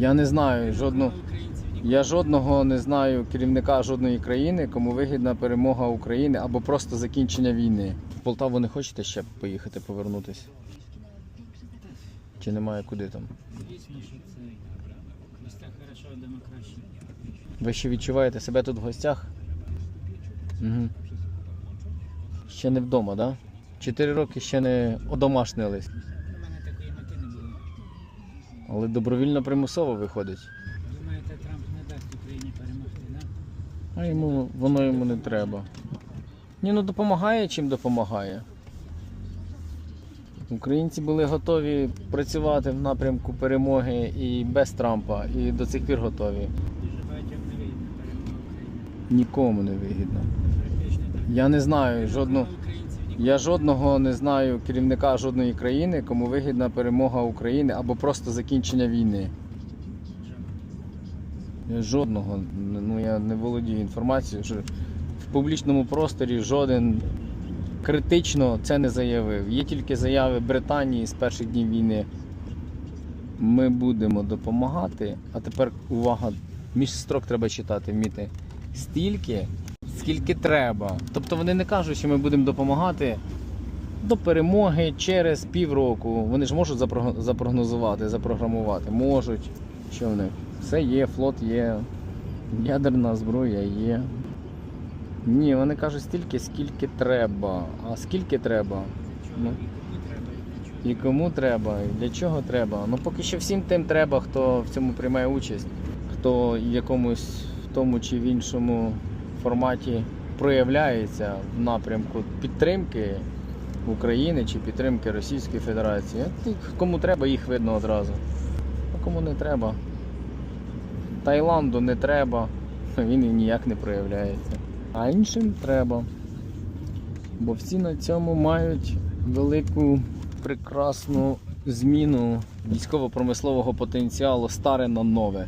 Я не знаю жодного. Я жодного не знаю керівника жодної країни, кому вигідна перемога України або просто закінчення війни. В Полтаву не хочете ще поїхати повернутися? Чи немає куди там? Ви ще відчуваєте себе тут в гостях? Угу. Ще не вдома, так? Да? Чотири роки ще не одомашнились. Але добровільно примусово виходить. Думаєте, Трамп не дасть Україні перемогти, да? А йому воно йому не треба. Ні, ну допомагає, чим допомагає. Українці були готові працювати в напрямку перемоги і без Трампа, і до цих пір готові. Дуже багатьом не вигідна перемога Нікому не вигідно. Практично так. Я не знаю жодного. Я жодного не знаю керівника жодної країни, кому вигідна перемога України або просто закінчення війни. Жодного, ну я не володію інформацією, що в публічному просторі жоден критично це не заявив. Є тільки заяви Британії з перших днів війни. Ми будемо допомагати, а тепер увага, між строк треба читати, вміти. Стільки, скільки треба. Тобто вони не кажуть, що ми будемо допомагати до перемоги через півроку. Вони ж можуть запрогнозувати, запрограмувати. Можуть. Що в них? Все є, флот є, ядерна зброя є. Ні, вони кажуть стільки, скільки треба. А скільки треба? Ну, І кому треба, і для чого. треба. Ну поки що всім тим треба, хто в цьому приймає участь, хто якомусь в тому чи в іншому форматі проявляється в напрямку підтримки України чи підтримки Російської Федерації. Кому треба, їх видно одразу. А кому не треба. Таїланду не треба, він і ніяк не проявляється. А іншим треба. Бо всі на цьому мають велику прекрасну зміну військово-промислового потенціалу старе на нове.